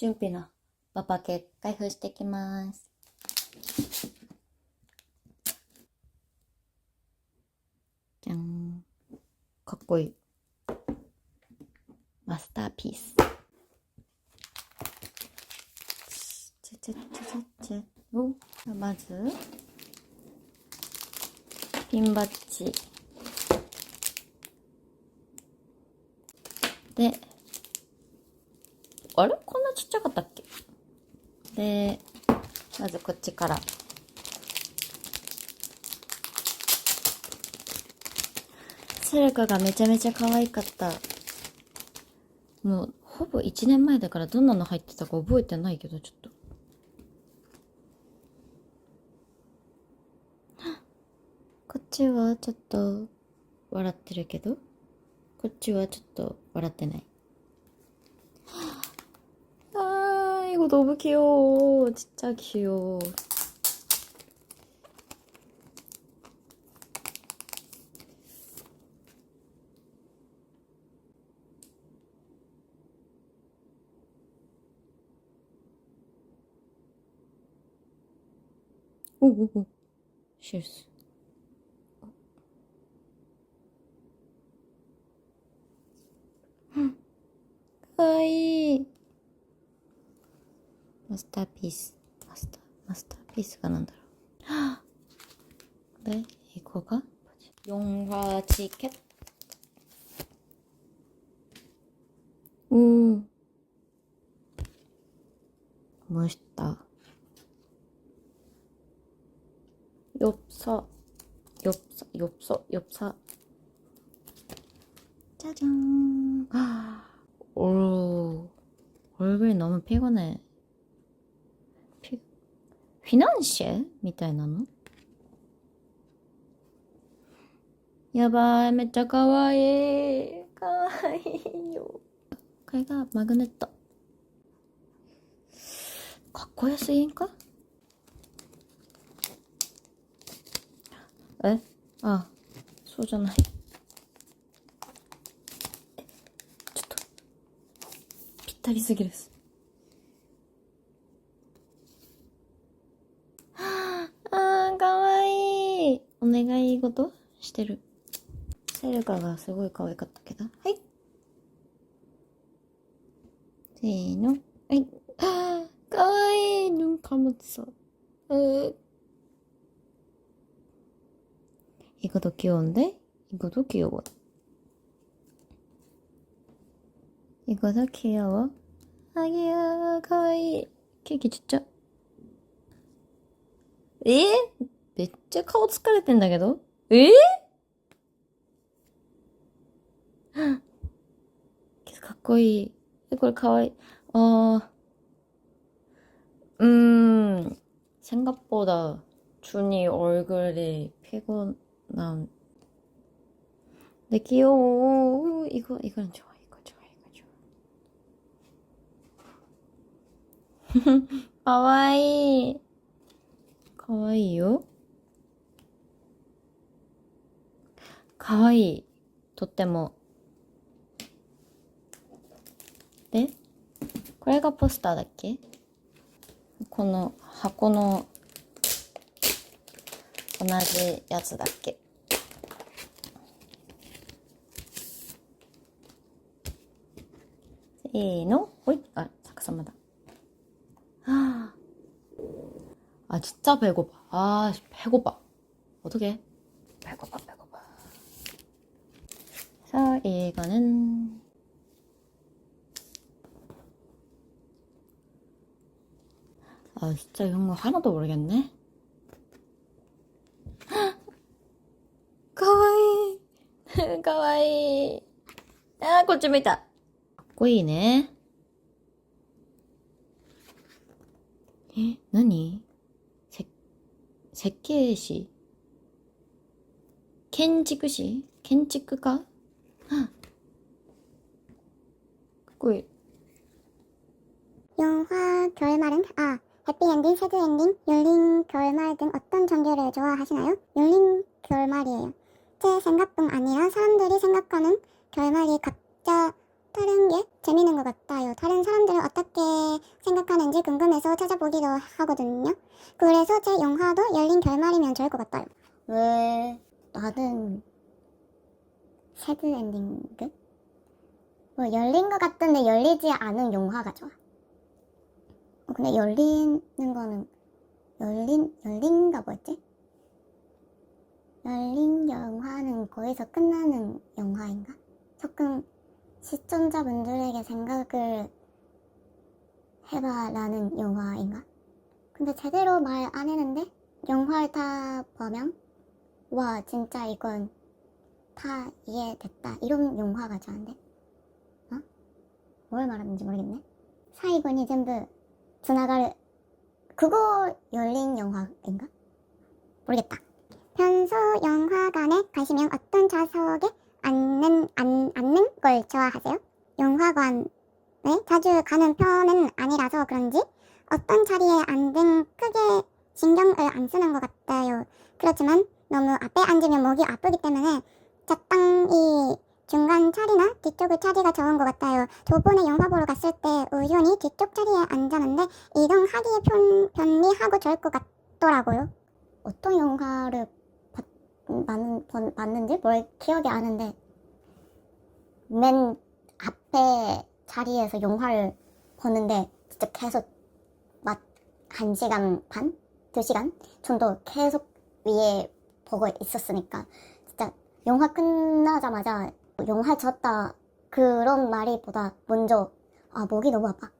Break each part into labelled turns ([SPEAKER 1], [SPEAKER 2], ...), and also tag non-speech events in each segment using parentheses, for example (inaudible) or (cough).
[SPEAKER 1] 準備のパパケ開封していきます。じゃん。かっこいい。マスターピース。ちゃちゃちゃちゃちゃ。おまず、ピンバッジ。で、あれ？なちっちゃかったっけ？で、まずこっちから。セルカがめちゃめちゃ可愛かった。もう、ほぼ1年前だからどんなの入ってたか覚えてないけど、ちょっと。こっちはちょっと笑ってるけど、こっちはちょっと笑ってない。 아, 이거 너무 귀여워. 진짜 귀여워. 오오오. 실수. 가와이. 난다. (gasps) 네, 이거가 뭐지? 용화 지켓? 오. 멋있다. 엽서, 엽서, 엽서, 엽서. 짜잔. (gasps) 오, 얼굴이 너무 피곤해. フィナンシェみたいなの？やばい、めっちゃかわいい。かわいいよ。これがマグネット。かっこよすぎんか？え？ああ、そうじゃない。ちょっと、ぴったりすぎです。願い事？してる。セルカがすごい可愛かったけど。はい。せーの。はい。あ、かわいいぬんかもさ。うん。いいこときよんで。いいこときよわ。いいこときよわ。あげやー、かわいい。ケーキちっちゃ。えー？ めっちゃ顔疲れてんだけど。ええー、かっこいい。え、これかわいい。あ어 (gasps) 음, 생각보다 준이 얼굴이 피곤한. 네, 귀여워. 이거, 이건 좋아. 이거 좋아. 이거 좋아. (laughs) 가와이. 가와이요? かわいい。とっても。で、これがポスターだっけこの箱の同じやつだっけせーの。ほい。あ、逆さまだ。はあ。 아 진짜 배고파. 아 배고파. 어떻게? 이거는 아 진짜 이런 거 하나도 모르겠네. 가와이. (laughs) 가와이. 아 고추미다. 꼬이네. 에? 나니? 세, 세계시 켄지쿠시 켄지쿠가? い
[SPEAKER 2] 영화 결말은 아 해피엔딩, 새드엔딩, 열린 결말 등 어떤 전개를 좋아하시나요? 열린 결말이에요. 제 생각뿐 아니라 사람들이 생각하는 결말이 각자 다른 게 재밌는 것 같아요. 다른 사람들은 어떻게 생각하는지 궁금해서 찾아보기도 하거든요. 그래서 제 영화도 열린 결말이면 좋을 것 같아요. 왜 나는 새드 엔딩급? 뭐 열린 것 같은데 열리지 않은 영화가 좋아. 어, 근데 열리는 거는 열린 열린가 뭐였지? 열린 영화는 거기서 끝나는 영화인가? 조금 시청자분들에게 생각을 해봐라는 영화인가? 근데 제대로 말 안 했는데 영화를 다 보면 와 진짜 이건 다 이해됐다 이런 영화가 좋은데 어? 뭘 말하는지 모르겠네 사이군이 전부 지나갈 그거 열린 영화인가? 모르겠다 평소 영화관에 가시면 어떤 좌석에 앉는, 앉, 앉는 걸 좋아하세요? 영화관에 자주 가는 편은 아니라서 그런지 어떤 자리에 앉든 크게 신경을 안 쓰는 것 같아요. 그렇지만 너무 앞에 앉으면 목이 아프기 때문에 적당히 중간 자리나 뒤쪽의 자리가 좋은 것 같아요. 저번에 영화 보러 갔을 때 우연히 뒤쪽 자리에 앉았는데 이동하기에 편, 편리하고 좋을 것 같더라고요. 어떤 영화를 봤, 봤는, 본- 봤는지 뭘 기억이 안 나는데 맨 앞에 자리에서 영화를 보는데 진짜 계속 막한 시간 반? 두 시간 정도 계속 위에 보고 있었으니까 영화 끝나자마자 영화 졌다. 그런 말이보다 먼저 아 목이 너무 아파.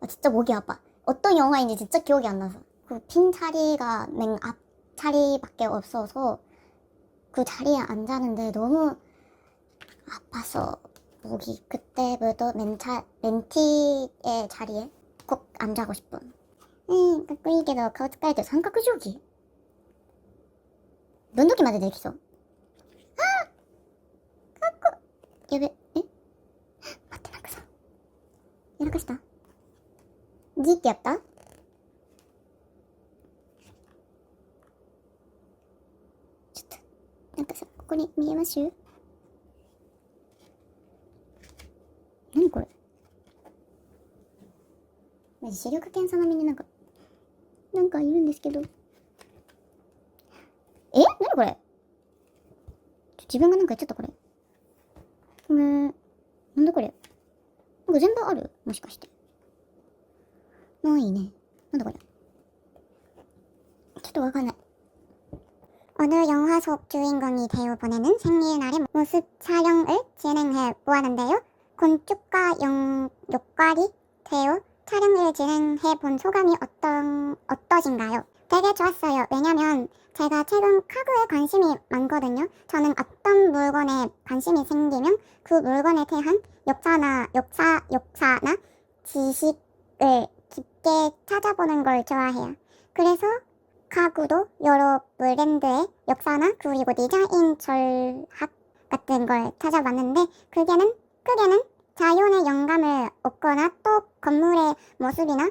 [SPEAKER 2] 아, 진짜 목이 아파. 어떤 영화인지 진짜 기억이 안 나서. 그 빈 자리가 맨 앞 자리밖에 없어서 그 자리에 앉았는데 너무 아파서 목이 그때부터 멘차, 멘티의 자리에 꼭 앉아고 싶은 에이, 그 그러니까 이게 너 가까이 돼서 한가끄 조기 면도기 맞아 내기죠 やべ、え？待って、なんかさ、やらかした ?G ってやった？ちょっと、なんかさ、ここに見えます？何これ？マジ視力検査並みになんか、なんかいるんですけど。え？何これ？自分がなんかやっちゃったこれ。 これ、なんだこれなんか全部あるもしかして。ないね。なんだこれちょっとわかんない。 어느 영화 속 주인공이 되어 보내는 생일날의 모습 촬영을 진행해 보았는데요. 건축가 영, 역할이 되어 촬영을 진행해 본 소감이 어떤, 어떠신가요? 되게 좋았어요. 왜냐면 제가 최근 가구에 관심이 많거든요. 저는 어떤 물건에 관심이 생기면 그 물건에 대한 역사나, 역사, 역사나 지식을 깊게 찾아보는 걸 좋아해요. 그래서 가구도 여러 브랜드의 역사나 그리고 디자인 절학 같은 걸 찾아봤는데 그게는 크게는 자연의 영감을 얻거나 또 건물의 모습이나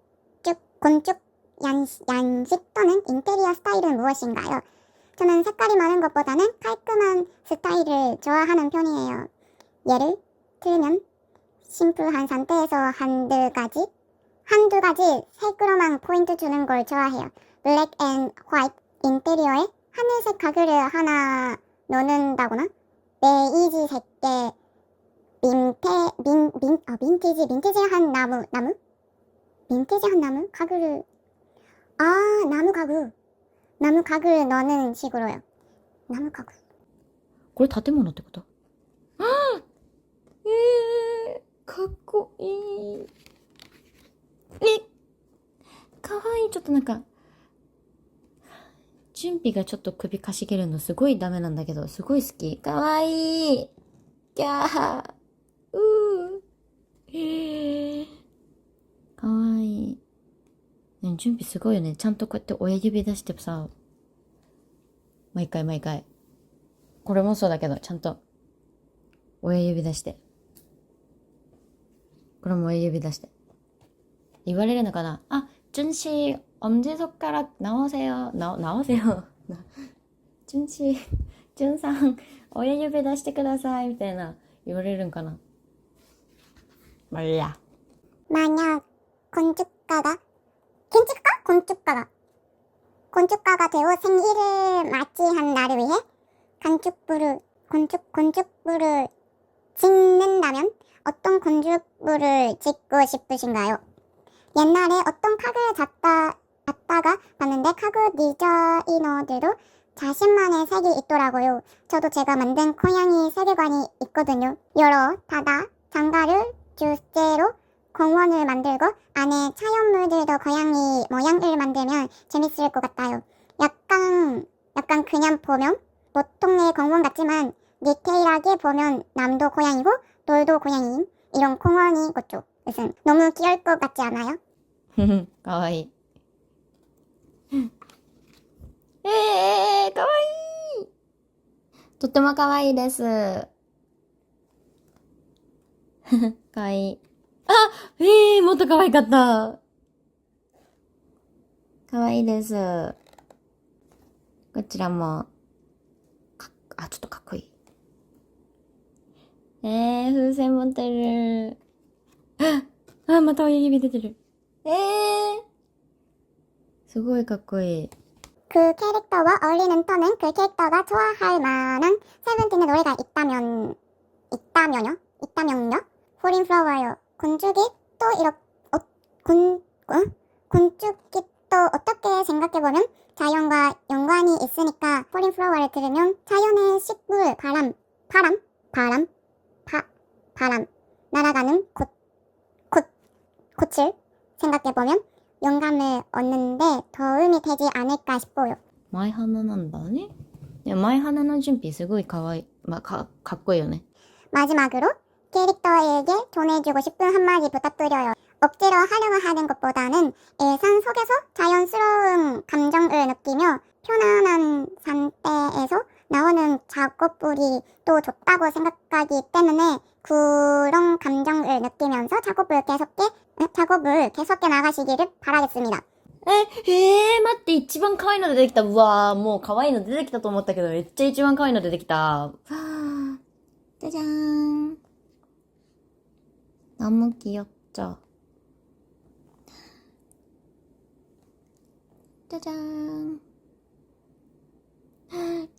[SPEAKER 2] 건축 양, 양식 또는 인테리어 스타일은 무엇인가요? 저는 색깔이 많은 것보다는 깔끔한 스타일을 좋아하는 편이에요. 예를 들면 심플한 상태에서 한두 가지 한두 가지 색으로만 포인트 주는 걸 좋아해요. 블랙 앤 화이트 인테리어에 하늘색 가구를 하나 넣는다거나 베이지 색의 민테 민, 민, 어, 민티지 민티지한 나무 나무 민티지한 나무 가구를 아 나무 가구 나무 가구를 넣는 식으로요 나무 가구
[SPEAKER 1] これ建物ってことあえー、かっこいい。え、かわいい。ちょっとなんか、準備がちょっと首かしげるのすごいダメなんだけど、すごい好き。かわいい。ギャー。うー。 準備すごいよね。ちゃんとこうやって親指出してさ、毎回毎回。これもそうだけど、ちゃんと親指出して。これも親指出して。言われるのかなあ、준씨 엄지손가락 나오세요. 나, 나오세요. 준씨, 준상,親指出してください. みたいな言われるんかな몰라.
[SPEAKER 2] 만약 건축가가 건축가? 건축가가. 건축가가 되어 생일을 맞이한 날을 위해 건축부를, 건축, 건축부를 짓는다면 어떤 건축부를 짓고 싶으신가요? 옛날에 어떤 카그를 잡다, 잡다가 봤는데 카그 디자이너들도 자신만의 색이 있더라고요. 저도 제가 만든 고양이 세계관이 있거든요. 여러 다다 장가를 주제로 공원을 만들고 안에 차용물들도 고양이 모양을 만들면 재밌을 것 같아요. 약간 약간 그냥 보면 보통의 공원 같지만 디테일하게 보면 남도 고양이고 돌도 고양이인 이런 공원이 그쪽 무슨 너무 귀여울 것 같지 않아요? (laughs)
[SPEAKER 1] かわいい。(laughs) えー、かわいいとってもかわいいです。かわい (laughs) い。あえー、もっとかわいかった。かわいいです。こちらも、かあ、ちょっとかっこいい。えー、風船持ってる。あ、また親指出てる。えー、すごいかっこいい。
[SPEAKER 2] 그 캐릭터와 어울리는 톤은 그 캐릭터가 좋아할 만한 세븐틴의 노래가 있다면 있다면요? 있다면요? 포린 플라워요. 곤죽이 또 이렇게 어, 곤, 어? 곤죽이 또 어떻게 생각해보면 자연과 연관이 있으니까 폴린 플로어를 들으면 자연의 식물 바람 바람 바람 바 바람 날아가는 곳, 곳 꽃을 생각해보면 영감을 얻는데 도움이 되지 않을까 싶어요.
[SPEAKER 1] 마이 하나는 나니? 네, 마이 하나는 좀 비슷하고 가와이, 막 가, 가꿔요, 네.
[SPEAKER 2] 마지막으로 캐릭터에게 전해주고 싶은 한마디 부탁드려요. 억지로 하려고 하는 것보다는 일상 속에서 자연스러운 감정을 느끼며 편안한 상태에서 나오는 작업물이 또 좋다고 생각하기 때문에 그런 감정을 느끼면서 작업을 계속해 작업을 계속해 나가시기를 바라겠습니다.
[SPEAKER 1] え、えー、待って、一番可愛いの出てきた。うわー、もう可愛いの出てきたと思ったけど、めっちゃ一番可愛いの出てきた。わー、じゃじゃーん。 너무 귀엽죠? 짜잔.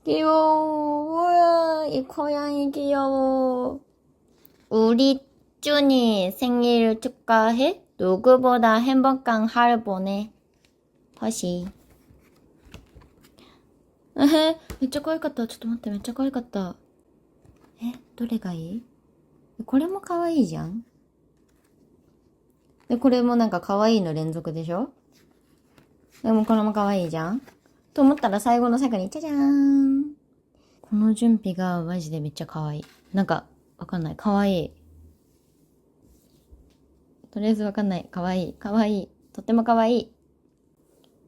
[SPEAKER 1] 귀여워. 뭐야, 이 고양이 귀여워. 우리 쭈니 생일 축하해. 누구보다 행복한 하루 보내. 허시. 에헤, めっちゃ可愛かった。ちょっと待って、めっちゃ可愛かった。え、どれがいいこれも可愛いじゃん で、これもなんか可愛いの連続でしょ？でもこれも可愛いじゃん？と思ったら最後の最後に、じゃじゃーん。この準備がマジでめっちゃ可愛い。なんか、わかんない。可愛い。とりあえずわかんない。可愛い。可愛い。とっても可愛い。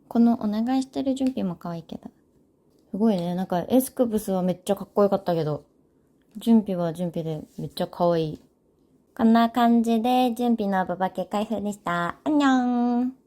[SPEAKER 1] このお願いしてる準備も可愛いけど。すごいね。なんかエスクブスはめっちゃかっこよかったけど、準備は準備でめっちゃ可愛い。こんな感じで準備のおばけ開封でした。あんにゃん。